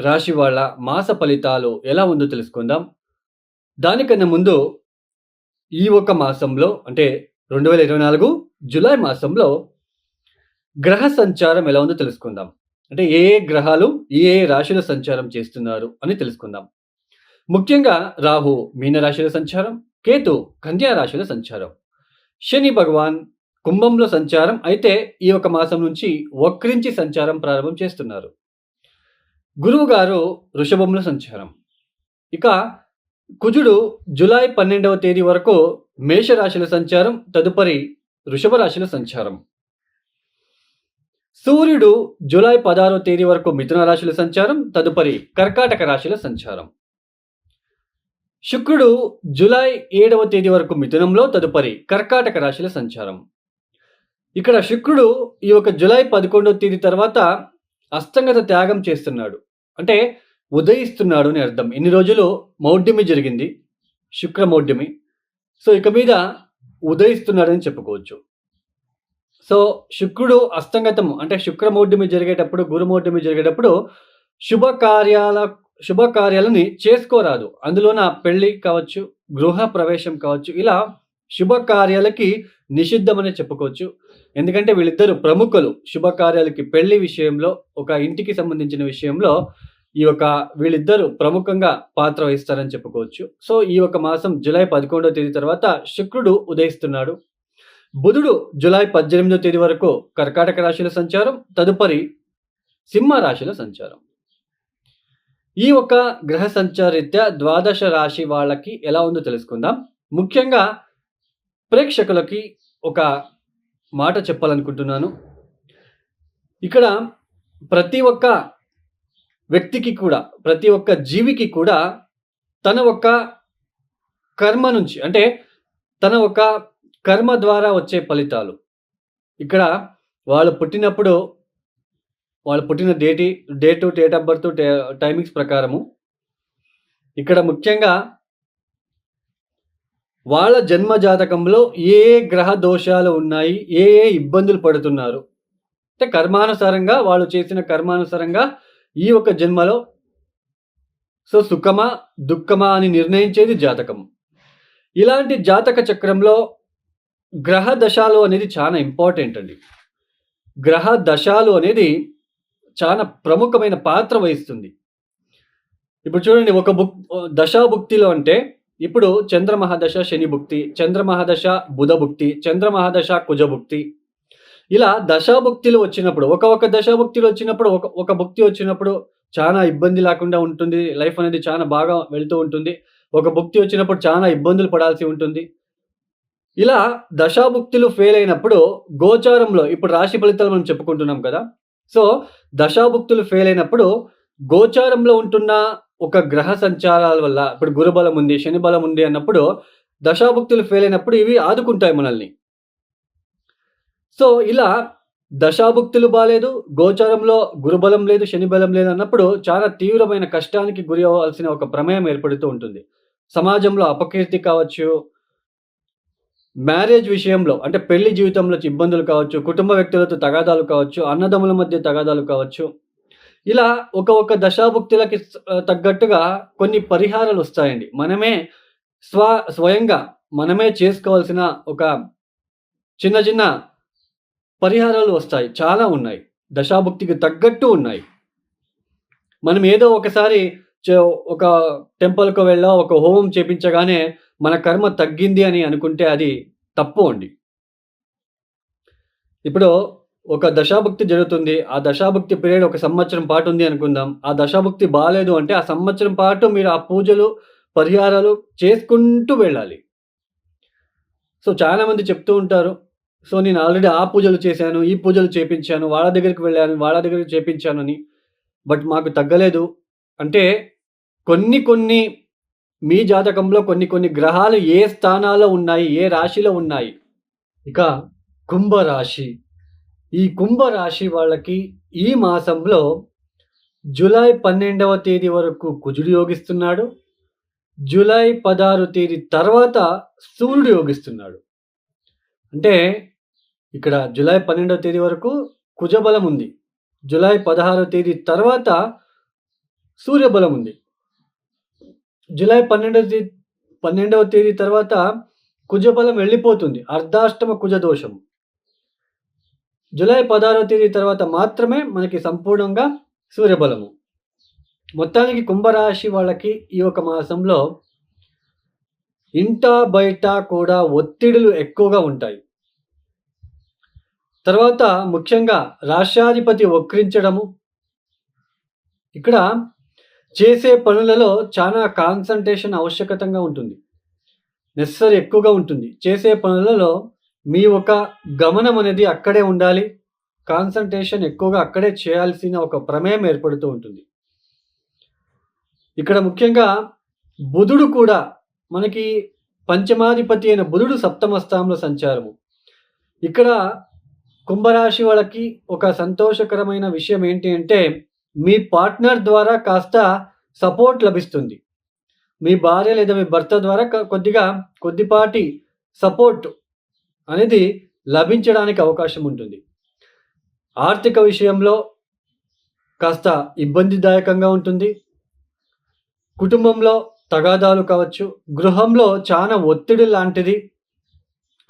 రాశి వాళ్ళ మాస ఫలితాలు ఎలా ఉందో తెలుసుకుందాం. దానికన్నా ముందు ఈ ఒక మాసంలో అంటే రెండు వేల ఇరవై నాలుగు జూలై మాసంలో గ్రహ సంచారం ఎలా ఉందో తెలుసుకుందాం. అంటే ఏ ఏ గ్రహాలు ఏ ఏ సంచారం చేస్తున్నారు అని తెలుసుకుందాం. ముఖ్యంగా రాహు మీనరాశిలో సంచారం కేతు కన్యా రాశిలో సంచారం శని భగవాన్ కుంభంలో సంచారం అయితే ఈ ఒక మాసం నుంచి వక్రించి సంచారం ప్రారంభం చేస్తున్నారు. గురువు గారు వృషభంలో సంచారం. ఇక కుజుడు జులై పన్నెండవ తేదీ వరకు మేషరాశిలో సంచారం తదుపరి వృషభ రాశిలో సంచారం. సూర్యుడు జూలై పదహారవ తేదీ వరకు మిథున రాశిలో సంచారం తదుపరి కర్కాటక రాశిలో సంచారం. శుక్రుడు జూలై ఏడవ తేదీ వరకు మిథునంలో తదుపరి కర్కాటక రాశిలో సంచారం. ఇక్కడ శుక్రుడు ఈ యొక్క జూలై పదకొండవ తేదీ తర్వాత అస్తంగత త్యాగం చేస్తున్నాడు. అంటే ఉదయిస్తున్నాడు అని అర్థం. ఇన్ని రోజులు మౌఢ్యమి జరిగింది శుక్ర మౌఢ్యమి. సో ఇక మీద ఉదయిస్తున్నాడని చెప్పుకోవచ్చు. సో శుక్రుడు అస్తంగతం అంటే శుక్రమౌఢ్యమి జరిగేటప్పుడు గురుమౌఢ్యమి జరిగేటప్పుడు శుభకార్యాల శుభకార్యాలని చేసుకోరాదు. అందులోన పెళ్ళి కావచ్చు గృహ ప్రవేశం కావచ్చు ఇలా శుభకార్యాలకి నిషిద్ధమని చెప్పుకోవచ్చు. ఎందుకంటే వీళ్ళిద్దరు ప్రముఖులు. శుభకార్యాలకి పెళ్ళి విషయంలో ఒక ఇంటికి సంబంధించిన విషయంలో ఈ యొక్క వీళ్ళిద్దరు ప్రముఖంగా పాత్ర వహిస్తారని చెప్పుకోవచ్చు. సో ఈ ఒక మాసం జూలై పదకొండవ తేదీ తర్వాత శుక్రుడు ఉదయిస్తున్నాడు. బుధుడు జూలై పద్దెనిమిదో తేదీ వరకు కర్కాటక రాశిలో సంచారం తదుపరి సింహ రాశిలో సంచారం. ఈ ఒక గ్రహ సంచారిత్య ద్వాదశ రాశి వాళ్ళకి ఎలా ఉందో తెలుసుకుందాం. ముఖ్యంగా ప్రేక్షకులకి ఒక మాట చెప్పాలనుకుంటున్నాను. ఇక్కడ ప్రతి ఒక్క వ్యక్తికి కూడా ప్రతి ఒక్క జీవికి కూడా తన ఒక్క కర్మ నుంచి అంటే తన ఒక కర్మ ద్వారా వచ్చే ఫలితాలు. ఇక్కడ వాళ్ళు పుట్టినప్పుడు వాళ్ళు పుట్టిన డేటి date date of birth timings ప్రకారము. ఇక్కడ ముఖ్యంగా వాళ్ళ జన్మ జాతకంలో ఏ ఏ గ్రహ దోషాలు ఉన్నాయి ఏ ఏ ఇబ్బందులు పడుతున్నారు. అంటే కర్మానుసారంగా వాళ్ళు చేసిన కర్మానుసారంగా ఈ ఒక జన్మలో సో సుఖమా దుఃఖమా అని నిర్ణయించేది జాతకం. ఇలాంటి జాతక చక్రంలో గ్రహ దశాలు అనేది చాలా ఇంపార్టెంట్ అండి. గ్రహ దశాలు అనేది చాలా ప్రముఖమైన పాత్ర వహిస్తుంది. ఇప్పుడు చూడండి ఒక బుక్ దశాభుక్తిలో అంటే ఇప్పుడు చంద్ర మహాదశ శని భుక్తి చంద్ర మహాదశ బుధ భుక్తి చంద్ర మహాదశ కుజ భుక్తి. ఇలా దశాభుక్తిలు వచ్చినప్పుడు ఒక ఒక దశాభుక్తిలు వచ్చినప్పుడు ఒక ఒక భుక్తి వచ్చినప్పుడు చాలా ఇబ్బంది లేకుండా ఉంటుంది. లైఫ్ అనేది చాలా బాగా వెళ్తూ ఉంటుంది. ఒక భుక్తి వచ్చినప్పుడు చాలా ఇబ్బందులు పడాల్సి ఉంటుంది. ఇలా దశాభుక్తులు ఫెయిల్ అయినప్పుడు గోచారంలో ఇప్పుడు రాశి ఫలితాలు మనం చెప్పుకుంటున్నాం కదా. సో దశాభుక్తులు ఫెయిల్ అయినప్పుడు గోచారంలో ఉంటున్న ఒక గ్రహ సంచారాల వల్ల ఇప్పుడు గురుబలం ఉంది శని బలం ఉంది అన్నప్పుడు దశాభుక్తులు ఫెయిల్ అయినప్పుడు ఇవి ఆదుకుంటాయి మనల్ని. సో ఇలా దశాభుక్తులు బాగాలేదు గోచారంలో గురుబలం లేదు శని బలం లేదు అన్నప్పుడు చాలా తీవ్రమైన కష్టానికి గురి అవ్వాల్సిన ఒక ప్రమేయం ఏర్పడుతూ ఉంటుంది. సమాజంలో అపకీర్తి కావచ్చు మ్యారేజ్ విషయంలో అంటే పెళ్ళి జీవితంలో ఇబ్బందులు కావచ్చు కుటుంబ వ్యక్తులతో తగాదాలు కావచ్చు అన్నదమ్ముల మధ్య తగాదాలు కావచ్చు ఇలా ఒక ఒక దశాభుక్తులకి తగ్గట్టుగా కొన్ని పరిహారాలు వస్తాయండి. మనమే స్వ స్వయంగా మనమే చేసుకోవాల్సిన ఒక చిన్న చిన్న పరిహారాలు వస్తాయి. చాలా ఉన్నాయి. దశాభుక్తికి తగ్గట్టు ఉన్నాయి. మనం ఏదో ఒకసారి చే- ఒక టెంపుల్కు వెళ్ళా ఒక హోమం చేపించగానే మన కర్మ తగ్గింది అని అనుకుంటే అది తప్పు అండి. ఇప్పుడు ఒక దశాభక్తి జరుగుతుంది. ఆ దశాభక్తి పీరియడ్ ఒక సంవత్సరం పాటు ఉంది అనుకుందాం. ఆ దశాభక్తి బాగాలేదు అంటే ఆ సంవత్సరం పాటు మీరు ఆ పూజలు పరిహారాలు చేసుకుంటూ వెళ్ళాలి. సో చాలామంది చెప్తూ ఉంటారు. సో నేను ఆల్రెడీ ఆ పూజలు చేశాను ఈ పూజలు చేపించాను వాళ్ళ దగ్గరికి వెళ్ళాను వాళ్ళ దగ్గరికి చేపించాను అని. బట్ మాకు తగ్గలేదు. అంటే కొన్ని కొన్ని మీ జాతకంలో కొన్ని కొన్ని గ్రహాలు ఏ స్థానాల్లో ఉన్నాయి ఏ రాశిలో ఉన్నాయి? ఇక కుంభరాశి. ఈ కుంభరాశి వాళ్ళకి ఈ మాసంలో జూలై పన్నెండవ తేదీ వరకు కుజుడు యోగిస్తున్నాడు. జూలై పదహారు తేదీ తర్వాత సూర్యుడు యోగిస్తున్నాడు. అంటే ఇక్కడ జూలై పన్నెండవ తేదీ వరకు కుజబలం ఉంది. జూలై పదహారవ తేదీ తర్వాత సూర్యబలం ఉంది. జూలై పన్నెండవ తేదీ పన్నెండవ తేదీ తర్వాత కుజబలం వెళ్ళిపోతుంది. అర్ధాష్టమ కుజ దోషం జూలై పదహారవ తేదీ తర్వాత మాత్రమే మనకి సంపూర్ణంగా సూర్యబలము. మొత్తానికి కుంభరాశి వాళ్ళకి ఈ ఒక మాసంలో ఇంట బయట కూడా ఒత్తిడులు ఎక్కువగా ఉంటాయి. తర్వాత ముఖ్యంగా రాష్ట్రాధిపతి వక్రించడము. ఇక్కడ చేసే పనులలో చాలా కాన్సన్ట్రేషన్ ఆవశ్యకతంగా ఉంటుంది. నెసరీ ఎక్కువగా ఉంటుంది. చేసే పనులలో మీ ఒక గమనం అనేది అక్కడే ఉండాలి. కాన్సన్ట్రేషన్ ఎక్కువగా అక్కడే చేయాల్సిన ఒక ప్రమేయం ఏర్పడుతూ ఉంటుంది. ఇక్కడ ముఖ్యంగా బుధుడు కూడా మనకి పంచమాధిపతి అయిన బుధుడు సప్తమ స్థానంలో సంచారము. ఇక్కడ కుంభరాశి వాళ్ళకి ఒక సంతోషకరమైన విషయం ఏంటి అంటే మీ పార్ట్నర్ ద్వారా కాస్త సపోర్ట్ లభిస్తుంది. మీ భార్య లేదా మీ భర్త ద్వారా కొద్దిగా కొద్దిపాటి సపోర్ట్ అనేది లభించడానికి అవకాశం ఉంటుంది. ఆర్థిక విషయంలో కాస్త ఇబ్బందిదాయకంగా ఉంటుంది. కుటుంబంలో తగాదాలు కావచ్చు గృహంలో చాలా ఒత్తిడి లాంటిది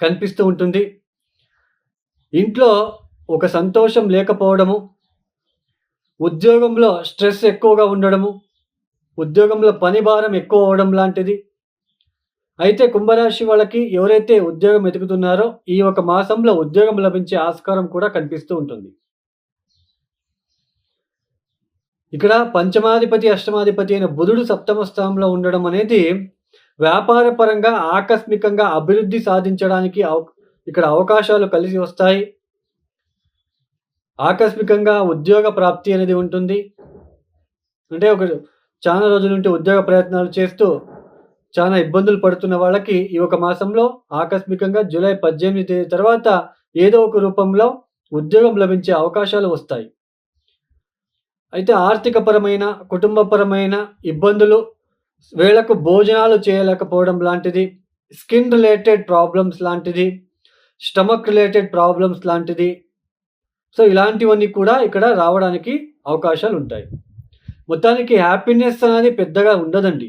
కనిపిస్తూ ఉంటుంది. ఇంట్లో ఒక సంతోషం లేకపోవడము ఉద్యోగంలో స్ట్రెస్ ఎక్కువగా ఉండడము ఉద్యోగంలో పని భారం ఎక్కువ అవడం లాంటిది అయితే కుంభరాశి వాళ్ళకి ఎవరైతే ఉద్యోగం వెతుకుతున్నారో ఈ ఒక మాసంలో ఉద్యోగం లభించే ఆస్కారం కూడా కనిపిస్తూ ఉంటుంది. ఇక్కడ పంచమాధిపతి అష్టమాధిపతి అయిన బుధుడు సప్తమ స్థానంలో ఉండడం అనేది వ్యాపార పరంగా ఆకస్మికంగా అభివృద్ధి సాధించడానికి అవ- ఇక్కడ అవకాశాలు కలిసి వస్తాయి. ఆకస్మికంగా ఉద్యోగ ప్రాప్తి అనేది ఉంటుంది. అంటే ఒక చాలా రోజుల నుండి ఉద్యోగ ప్రయత్నాలు చేస్తూ చాలా ఇబ్బందులు పడుతున్న వాళ్ళకి ఈ ఒక మాసంలో ఆకస్మికంగా జూలై పద్దెనిమిది తేదీ తర్వాత ఏదో ఒక రూపంలో ఉద్యోగం లభించే అవకాశాలు వస్తాయి. అయితే ఆర్థికపరమైన కుటుంబపరమైన ఇబ్బందులు వేళకు భోజనాలు చేయలేకపోవడం లాంటిది స్కిన్ రిలేటెడ్ ప్రాబ్లమ్స్ లాంటిది స్టమక్ రిలేటెడ్ ప్రాబ్లమ్స్ లాంటిది. సో ఇలాంటివన్నీ కూడా ఇక్కడ రావడానికి అవకాశాలు ఉంటాయి. మొత్తానికి హ్యాపీనెస్ అనేది పెద్దగా ఉండదండి.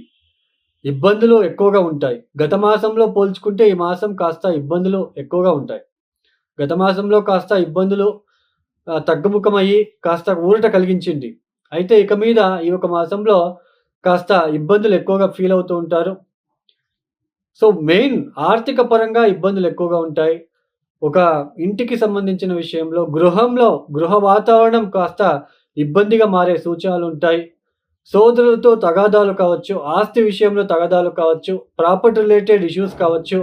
ఇబ్బందులు ఎక్కువగా ఉంటాయి. గత మాసంలో పోల్చుకుంటే ఈ మాసం కాస్త ఇబ్బందులు ఎక్కువగా ఉంటాయి. గత మాసంలో కాస్త ఇబ్బందులు తగ్గుముఖమయ్యి కాస్త ఊరట కలిగించింది. అయితే ఇక మీద ఈ ఒక మాసంలో కాస్త ఇబ్బందులు ఎక్కువగా ఫీల్ అవుతూ ఉంటారు. సో మెయిన్ ఆర్థిక పరంగా ఇబ్బందులు ఎక్కువగా ఉంటాయి. ఒక ఇంటికి సంబంధించిన విషయంలో గృహంలో గృహ వాతావరణం కాస్త ఇబ్బందిగా మారే సూచనలు ఉంటాయి. సోదరులతో తగాదాలు కావచ్చు ఆస్తి విషయంలో తగాదాలు కావచ్చు ప్రాపర్టీ రిలేటెడ్ ఇష్యూస్ కావచ్చు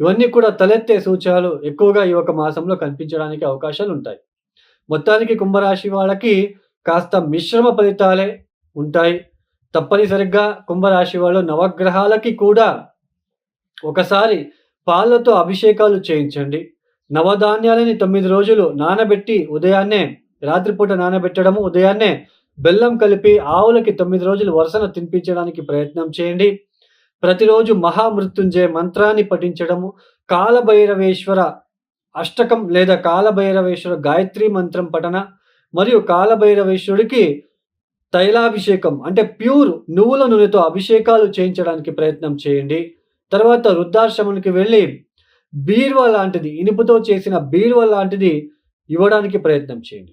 ఇవన్నీ కూడా తలెత్తే సూచనలు ఎక్కువగా ఈ ఒక మాసంలో కనిపించడానికి అవకాశాలు ఉంటాయి. మొత్తానికి కుంభరాశి వాళ్ళకి కాస్త మిశ్రమ ఫలితాలే ఉంటాయి. తప్పనిసరిగా కుంభరాశి వాళ్ళు నవగ్రహాలకి కూడా ఒకసారి పాలతో అభిషేకాలు చేయించండి. నవధాన్యాలని తొమ్మిది రోజులు నానబెట్టి ఉదయాన్నే రాత్రిపూట నానబెట్టడము ఉదయాన్నే బెల్లం కలిపి ఆవులకి తొమ్మిది రోజులు వరుసన తినిపించడానికి ప్రయత్నం చేయండి. ప్రతిరోజు మహామృత్యుంజయ మంత్రాన్ని పఠించడము కాలభైరవేశ్వర అష్టకం లేదా కాలభైరవేశ్వర గాయత్రి మంత్రం పఠన మరియు కాలభైరవేశ్వరుడికి తైలాభిషేకం అంటే ప్యూర్ నువ్వుల నూనెతో అభిషేకాలు చేయించడానికి ప్రయత్నం చేయండి. తర్వాత వృద్ధాశ్రమానికి వెళ్ళి బీర్వా లాంటిది ఇనుపుతో చేసిన బీర్వా లాంటిది ఇవ్వడానికి ప్రయత్నం చేయండి.